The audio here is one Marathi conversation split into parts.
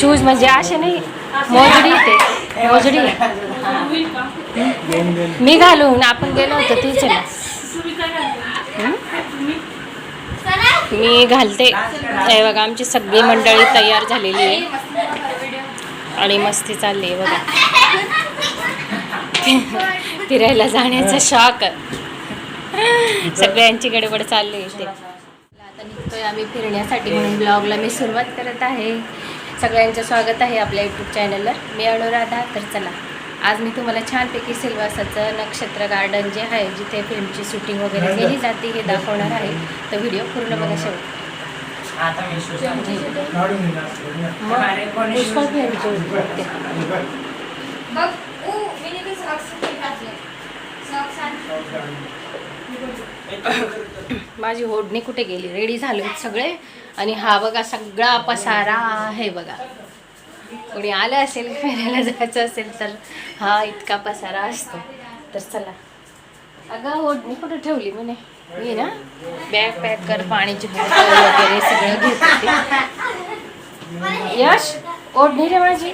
शूज म्हणजे असे नाही मोजडी ते मोजडी. मी घालून आपण गेलो होतो तीच ना मी घालते. हे बघा आमची सगळी मंडळी तयार झालेली आहे. आणि मस्ती चालली आहे बघा. फिरायला जाण्याचा शॉक सगळ्यांची गडबड चालली आहे इथे. आता निघतोय आम्ही फिरण्यासाठी म्हणून ब्लॉगला मी सुरुवात करत आहे. सगळ्यांचं स्वागत आहे आपल्या यूट्यूब चॅनलवर मी अनुराधा तर चला. आज मी तुम्हाला छानपैकी सिल्वासाचं नक्षत्र गार्डन जे आहे जिथे फिल्मची शूटिंग वगैरे केली जाते हे दाखवणार आहे. तर व्हिडिओ पूर्ण बघा शेवट. माझी ओढणी कुठे गेली? रेडी झाले सगळे. आणि हा बघा सगळा पसारा आहे बघा. कोणी आलं असेल फिरायला जायचं असेल तर हा इतका पसारा असतो. तर चला. अगं ओढणी कुठे ठेवली म्हणे मी ना बॅग पॅक कर पाण्याची बॉटल वगैरे सगळं घेत यश ओढणी रे माझी.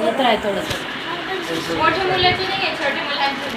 येत राह थोडंसं मोठ्या मुलाची नाही छोट्या मुलांची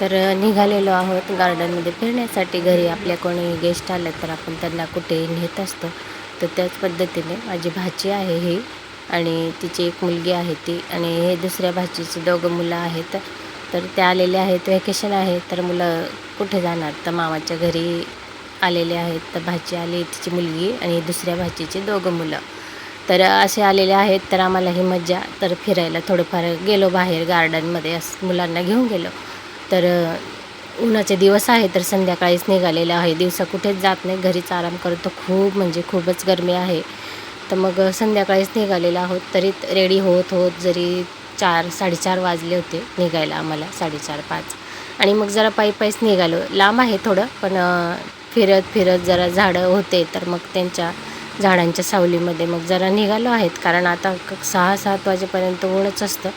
तर निघालेलो आहोत गार्डनमध्ये फिरण्यासाठी. घरी आपल्या कोणी गेस्ट आलं तर आपण त्यांना कुठेही नेत असतो. तर त्याच पद्धतीने माझी भाची आहे ही आणि तिची एक मुलगी आहे ती आणि हे दुसऱ्या भाचीची दोघं मुलं आहेत. तर ते आलेले आहेत व्हॅकेशन आहे. तर मुलं कुठे जाणार? तर मामाच्या घरी आलेले आहेत. तर भाची आली तिची मुलगी आणि दुसऱ्या भाचीची दोघं मुलं. तर असे आलेले आहेत. तर आम्हाला ही मज्जा. तर फिरायला थोडंफार गेलो बाहेर गार्डनमध्ये. असं मुलांना घेऊन गेलो. तर उन्हाचे दिवस आहे तर संध्याकाळीच निघालेलं आहे. दिवसा कुठेच जात नाही. घरीच आराम करतो. खूप म्हणजे खूपच गरमी आहे. तर मग संध्याकाळीच निघालेलो आहोत. तरी रेडी होत होत जरी चार साडेचार वाजले होते निघायला आम्हाला साडेचार पाच. आणि मग जरा पायी पायीच निघालो. लांब आहे थोडं पण फिरत फिरत जरा झाडं होते. तर मग त्यांच्या झाडांच्या सावलीमध्ये मग जरा निघालो आहेत. कारण आता सहा सात वाजेपर्यंत ऊनच असतं.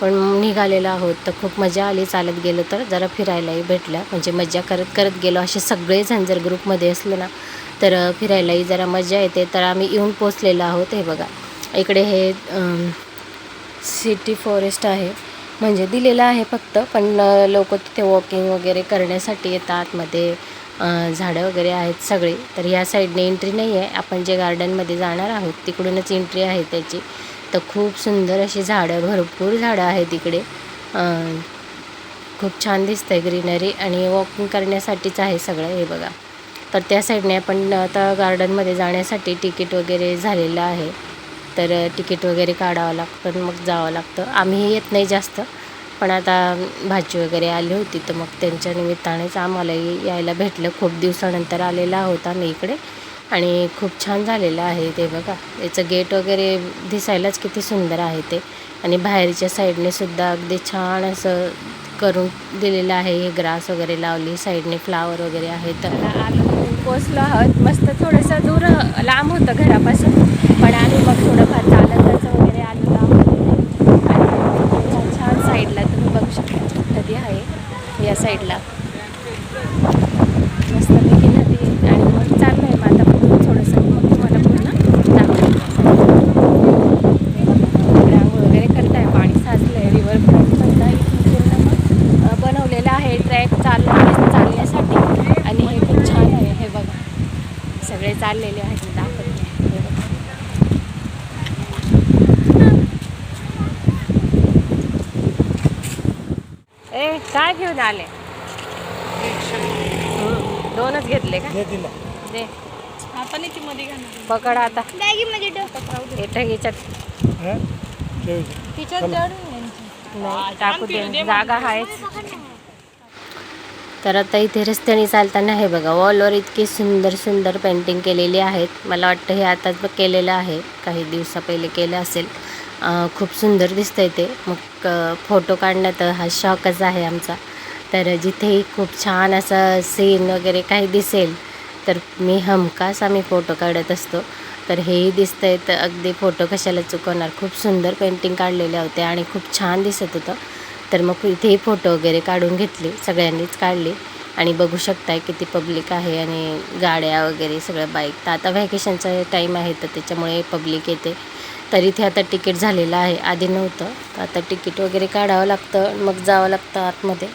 पण निघालेलो आहोत तर खूप मजा आली चालत गेलो तर. जरा फिरायलाही भेटलं. म्हणजे मजा करत करत गेलो. असे सगळेजण जर ग्रुपमध्ये असले ना तर फिरायलाही जरा मजा येते. तर आम्ही येऊन पोचलेलो आहोत. हे बघा. इकडे हे सिटी फॉरेस्ट आहे. म्हणजे दिलेलं आहे फक्त. पण लोक तिथे वॉकिंग वगैरे करण्यासाठी येतात. आतमध्ये झाडं वगैरे आहेत सगळे. तर ह्या साईडने एंट्री नाही आहे आपण जे गार्डनमध्ये जाणार आहोत तिकडूनच एंट्री आहे त्याची. तर खूप सुंदर अशी झाडं भरपूर झाडं आहेत इकडे. खूप छान दिसतं आहे ग्रीनरी आणि वॉकिंग करण्यासाठीच आहे सगळं हे बघा. तर त्या साईडने आपण आता गार्डनमध्ये जाण्यासाठी तिकीट वगैरे झालेलं आहे. तर तिकीट वगैरे काढावं लागतं मग जावं लागतं. आम्ही येत नाही जास्त पण आता भाजी वगैरे आली होती तर मग त्यांच्या निमित्तानेच आम्हालाही यायला भेटलं. खूप दिवसानंतर आलेला आहोत आम्ही इकडे. आणि खूप छान झालेलं आहे ते बघा. याचं गेट वगैरे दिसायलाच किती सुंदर आहे ते. आणि बाहेरच्या साईडने सुद्धा अगदी छान असं करून दिलेलं आहे. हे ग्रास वगैरे लावली साईडने फ्लावर वगैरे आहे तर आलो पोचलो आहोत. मस्त थोडंसं दूर लांब होतं घरापासून. पण आम्ही मग थोडंफार चालतच वगैरे आलो आहोत. आणि छान छान साईडला तुम्ही बघू शकता. नदी आहे या साईडला मस्तपैकी नदी आहे. आणि मग चाललं आहे मग आता पुढे थोडंसं मग तुम्हाला पूर्ण दाखवते रांगोळ वगैरे करताय पाणी साचलं आहे रिव्हर फ्रंट म्हणता इथून पूर्ण मग अ, बनवलेलं आहे ट्रॅक चालला चालण्यासाठी आणि हे खूप छान आहे हे बघा सगळे चाललेले आहेत दाखवते. बघा ए काय घेऊन आले? दोनच घेतले का? दे हाताने ती मध्ये घालणार पकड आता. बॅगी मध्ये तिच्यात टाकू दे. जागा आहेच तर आता इथे रस्त्याने चालताना हे बघा वॉलवर इतकी सुंदर सुंदर पेंटिंग केलेली आहेत. मला वाटतं हे आताच बघ केलेलं आहे. काही दिवसा पहिले केलं असेल. खूप सुंदर दिसतंय ते. मग फोटो काढण्यात हा शॉकच आहे आमचा. तर जिथेही खूप छान असं सीन वगैरे काही दिसेल तर मी हमखास आम्ही फोटो काढत असतो. तर हेही दिसतंय. तर अगदी फोटो कशाला चुकवणार? खूप सुंदर पेंटिंग काढलेले होते आणि खूप छान दिसत होतं. तर मग इथेही फोटो वगैरे काढून घेतले सगळ्यांनीच काढले. आणि बघू शकताय किती पब्लिक आहे आणि गाड्या वगैरे सगळ्या बाईक तर आता व्हॅकेशनचा टाईम आहे तर त्याच्यामुळे पब्लिक येते. तर इथे आता तिकीट झालेलं आहे. आधी नव्हतं. तर आता तिकीट वगैरे काढावं लागतं मग जावं लागतं आतमध्ये.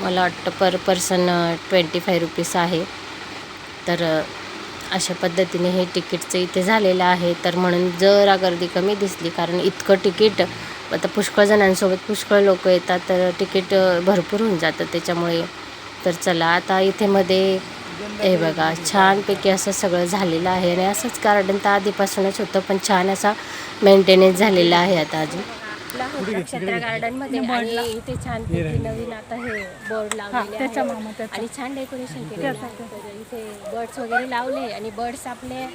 मला वाटतं per person twenty five rupees आहे. तर अशा पद्धतीने हे तिकीटचं इथे झालेलं आहे. तर म्हणून जरा गर्दी कमी दिसली कारण इतकं तिकीट आता पुष्कळ जणांसोबत पुष्कळ लोक येतात तर तिकीट भरपूर होऊन जातं त्याच्यामुळे. तर चला आता इथे मध्ये हे बघा छानपैकी असं सगळं झालेलं आहे. आणि असंच गार्डन तर आधीपासूनच होतं पण छान असा मेंटेनन्स झालेला आहे आता अजून. नक्षत्र गार्डनमध्ये आणि इथे छानपैकी नवीन आता हे बोर्ड लावलेले. आणि छान डेकोरेशन केलेलं इथे बर्ड्स वगैरे लावले आणि बर्ड्स आपले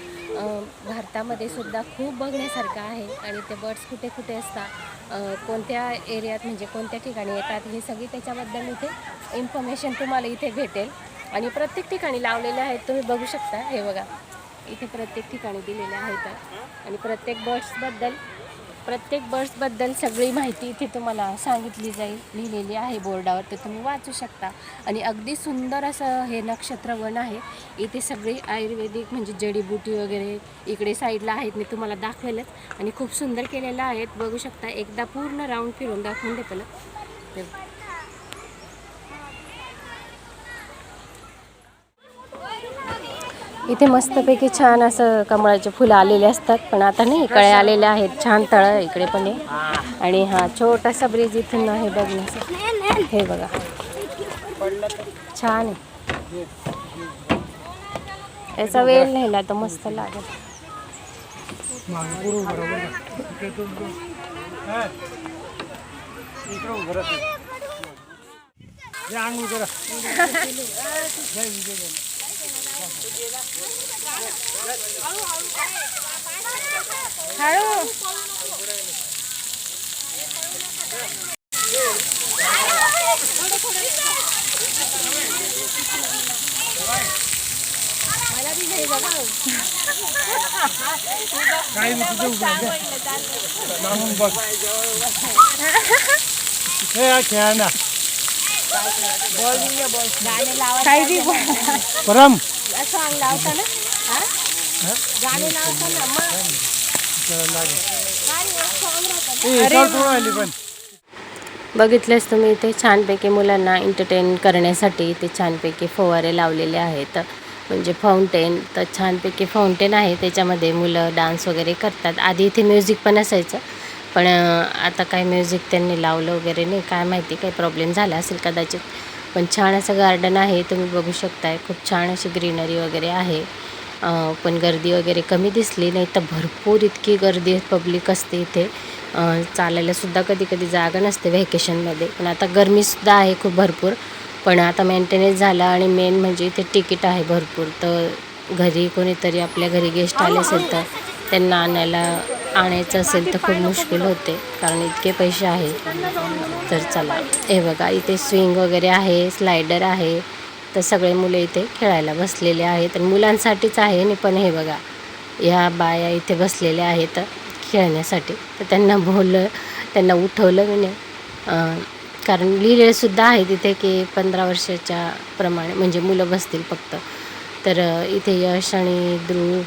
भारतामध्ये सुद्धा खूप बघण्यासारखं आहे. आणि ते बर्ड्स कुठे कुठे असतात कोणत्या एरियात म्हणजे कोणत्या ठिकाणी येतात हे सगळी त्याच्याबद्दल इथे इन्फॉर्मेशन तुम्हाला इथे भेटेल. आणि प्रत्येक ठिकाणी लावलेले आहेत तुम्ही बघू शकता. हे बघा इथे प्रत्येक ठिकाणी दिलेले आहेत. आणि प्रत्येक बर्ड्सबद्दल प्रत्येक बर्ड्सबद्दल सगळी माहिती इथे तुम्हाला सांगितली जाईल लिहिलेली आहे बोर्डावर ते तुम्ही वाचू शकता. आणि अगदी सुंदर असं हे नक्षत्रवन आहे. इथे सगळी आयुर्वेदिक म्हणजे जडीबुटी वगैरे इकडे साईडला आहेत मी तुम्हाला दाखवेलच. आणि खूप सुंदर केलेलं आहेत. बघू शकता एकदा पूर्ण राऊंड फिरून दाखवून देतलं. ते इथे मस्तपैकी छान असं कमळाचे फुलं आलेले असतात पण आता नाही कळे आलेले आहेत. छान तळ इकडे पण आहे आणि हा छोटासा ब्रिज इथून आहे बघण्यासाठी हे बघा. छान आहे. याचा वेळ नेला तर मस्त लागेल. काही नाही तुझं उभं आहे. मागून बघ हे हा खेळा ना काही परम. सॉंग लावता ना हा? गाणे लावता ना मग. ए, याच्यावर कोण आली पण. बघितलेच तुम्ही इथे छानपैकी मुलांना एंटरटेन करण्यासाठी इथे छानपैकी फवारे लावलेले आहेत. म्हणजे फाउंटेन तर छानपैकी फाउंटेन आहे त्याच्यामध्ये मुलं डान्स वगैरे करतात. आधी इथे म्युझिक पण असायचं. पण आता काय म्युझिक त्यांनी लावलं वगैरे नाही काय माहिती काही प्रॉब्लेम झाला असेल कदाचित. पण छान असं गार्डन आहे तुम्ही बघू शकताय. खूप छान अशी ग्रीनरी वगैरे आहे. पण गर्दी वगैरे कमी दिसली नाही तर भरपूर इतकी गर्दी पब्लिक असते इथे. चालायलासुद्धा कधी कधी जागा नसते व्हॅकेशनमध्ये पण आता गरमीसुद्धा आहे खूप भरपूर. पण आता मेंटेनन्स झाला आणि मेन म्हणजे इथे तिकीट आहे भरपूर. तर घरी कोणीतरी आपल्या घरी गेस्ट आले असेल तर त्यांना आणायला आणायचं असेल तर खूप मुश्किल होते कारण इतके पैसे आहेत. तर चला हे बघा इथे स्विंग वगैरे आहे स्लायडर आहे. तर सगळे मुले इथे खेळायला बसलेले आहेत आणि मुलांसाठीच आहे आणि पण हे बघा ह्या बाया इथे बसलेल्या आहेत खेळण्यासाठी. तर त्यांना बोललं त्यांना उठवलं मी. नाही कारण लिहिलेलंसुद्धा आहे तिथे की पंधरा वर्षाच्या प्रमाणे म्हणजे मुलं बसतील फक्त. तर इथे यश आणि ध्रुव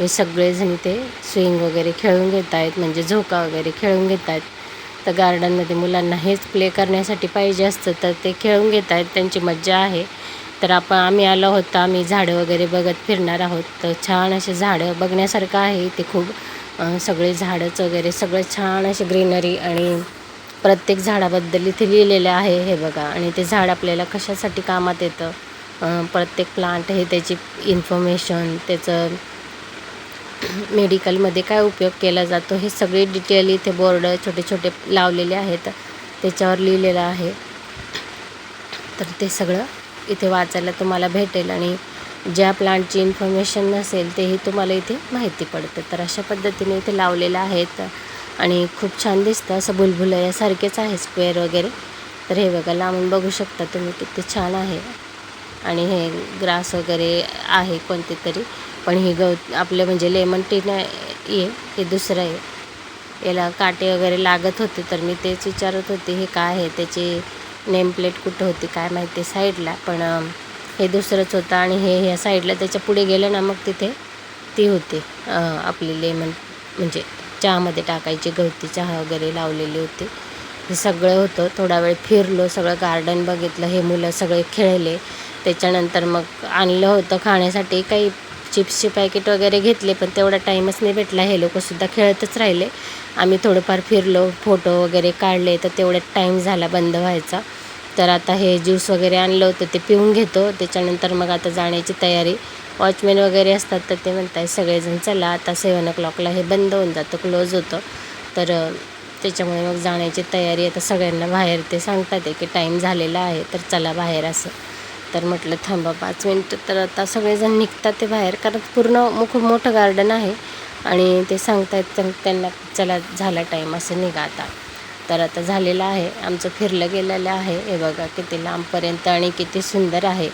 हे सगळेजण इथे स्विंग वगैरे खेळून घेत आहेत म्हणजे झोका वगैरे खेळून घेत आहेत तर गार्डनमध्ये मुलांना हेच प्ले करण्यासाठी पाहिजे असतं तर ते खेळून घेत आहेत त्यांची मज्जा आहे. तर आपण आम्ही आलो होतो आम्ही झाडं वगैरे बघत फिरणार आहोत. तर छान असे झाडं बघण्यासारखं आहे इथे खूप. सगळे झाडंच वगैरे सगळं छान असे ग्रीनरी आणि प्रत्येक झाडाबद्दल इथे लिहिलेलं आहे हे बघा. आणि ते झाड आपल्याला कशासाठी कामात येतं? प्रत्येक प्लांट हे त्याची इन्फॉर्मेशन त्याचं मेडिकलमध्ये काय उपयोग केला जातो हे सगळे डिटेल इथे बोर्ड छोटे छोटे लावलेले आहेत. त्याच्यावर लिहिलेलं आहे. तर ते सगळं इथे वाचायला तुम्हाला भेटेल आणि ज्या प्लांटची इन्फॉर्मेशन नसेल तेही तुम्हाला इथे माहिती पडतं. तर अशा पद्धतीने इथे लावलेलं आहेत आणि खूप छान दिसतं. असं बुलबुलयासारखेच आहे स्क्वेअर वगैरे. तर हे बघा लांबून बघू शकता तुम्ही किती छान आहे. आणि हे ग्रास वगैरे आहे कोणते तरी. पण ही गव आपलं म्हणजे लेमन टी नाही आहे हे दुसरं आहे. याला काटे वगैरे लागत होते तर मी तेच विचारत होते हे काय आहे? त्याची नेमप्लेट कुठं होती काय माहिती? साईडला. पण हे दुसरंच होतं आणि हे ह्या साईडला त्याच्या पुढे गेलं ना मग तिथे ती होती आपली लेमन म्हणजे चहामध्ये टाकायची गवती चहा वगैरे लावलेली होती. हे सगळं होतं थोडा वेळ फिरलो सगळं गार्डन बघितलं हे मुलं सगळे खेळले. त्याच्यानंतर मग आणलं होतं खाण्यासाठी काही चिप्सचे पॅकेट वगैरे घेतले पण तेवढा टाईमच नाही भेटला. हे लोकंसुद्धा खेळतच राहिले. आम्ही थोडंफार फिरलो फोटो वगैरे काढले तर तेवढ्यात टाईम झाला बंद व्हायचा. तर आता हे ज्यूस वगैरे आणलं होतं ते पिऊन घेतो. त्याच्यानंतर मग आता जाण्याची तयारी. वॉचमॅन वगैरे असतात तर ते म्हणत आहे सगळेजण चला आता सेवन ओ क्लॉकला हे बंद होऊन जातं क्लोज होतं. तर त्याच्यामुळे मग जाण्याची तयारी आता सगळ्यांना बाहेर ते सांगतात आहे की टाईम झालेला आहे तर चला बाहेर असं. तर म्हटलं थांबा पाच मिनटं. तर आता सगळेजण निघतात ते बाहेर कारण पूर्ण खूप मोठं गार्डन आहे आणि ते सांगतायत तर त्यांना चला झाला टाईम असं निघा आता. तर आता झालेलं आहे. आमचं फिरलं गेलेलं आहे. हे बघा किती लांबपर्यंत आणि किती सुंदर आहे.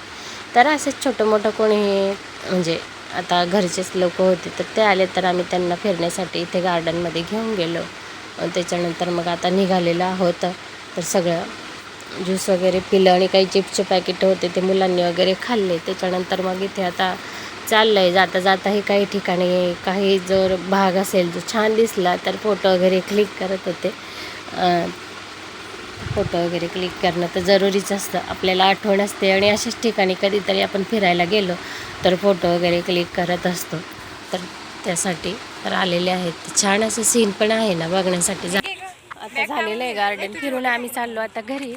तर असंच छोटं मोठं कोणी म्हणजे आता घरचेच लोक होते तर ते आले तर आम्ही त्यांना फिरण्यासाठी इथे गार्डनमध्ये घेऊन गेलो. त्याच्यानंतर मग आता निघालेलं आहोत. तर सगळं ज्यूस वगैरे पिलं आणि काही चिप्सचे पॅकेट होते ते मुलांनी वगैरे खाल्ले. त्याच्यानंतर मग इथे आता चाललं आहे जाता जाताही काही ठिकाणी काही जर भाग असेल जो छान दिसला तर फोटो वगैरे क्लिक करत होते. फोटो वगैरे क्लिक करणं तर जरुरीच असतं. आपल्याला आठवण असते आणि अशाच ठिकाणी कधीतरी आपण फिरायला गेलो तर फोटो वगैरे क्लिक करत असतो. तर त्यासाठी तर आलेले आहेत. छान असं सीन पण आहे ना बघण्यासाठी. जा आता झालेलं आहे गार्डन फिरून आम्ही चाललो आता घरी.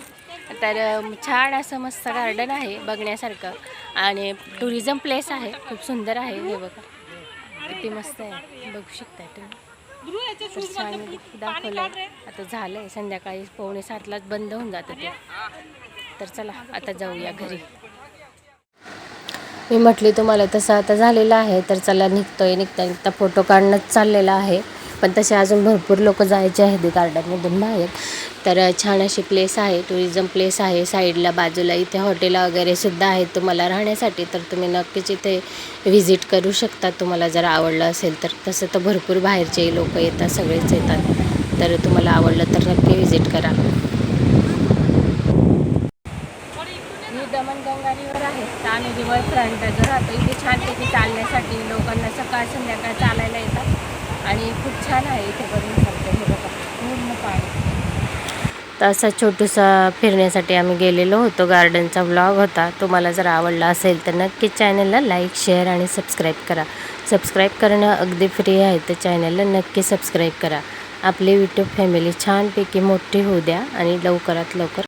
तर छान असं मस्त गार्डन आहे बघण्यासारखं. आणि टुरिझम प्लेस आहे. खूप सुंदर आहे हे बघा. किती मस्त आहे. बघू शकताय तुम्ही. तर छान दाखवलं आता झालंय. संध्याकाळी पावणे सातलाच बंद होऊन जातं ते. तर चला आता जाऊया घरी. मी म्हटली तुम्हाला तसं आता झालेलं आहे. तर चला निघतोय. निघता निघता फोटो काढणंच चाललेला आहे. पण तसे अजून भरपूर लोक जायचे आहेत गार्डनमधून बाहेर. तर छान अशी प्लेस आहे टुरिझम प्लेस आहे साईडला बाजूला इथे हॉटेल वगैरेसुद्धा आहेत. तुम्हाला राहण्यासाठी तर तुम्ही नक्कीच इथे व्हिजिट करू शकता. तुम्हाला जर आवडलं असेल तर तसं तर भरपूर बाहेरचे लोक येतात सगळेच येतात. तर तुम्हाला आवडलं तर नक्की व्हिजिट करा. ही दमणगंगारीवर आहे. तर आम्ही रिवर फ्रंट राहतो. इथे छानपैकी चालण्यासाठी लोकांना सकाळ संध्याकाळ चालायला येतात. आणि खूप छान आहे इथे बघण्यासारखं हे बघा पूर्ण पाणी. तर असा छोटूसा फिरण्यासाठी आम्ही गेलेलो होतो. गार्डनचा व्लॉग होता. तुम्हाला जर आवडला असेल तर नक्कीच चॅनलला लाईक शेअर आणि सबस्क्राईब करा. सबस्क्राईब करणं अगदी फ्री आहे तर चॅनलला नक्की सबस्क्राईब करा. आपली यूट्यूब फॅमिली छानपैकी मोठी होऊ द्या आणि लवकरात लवकर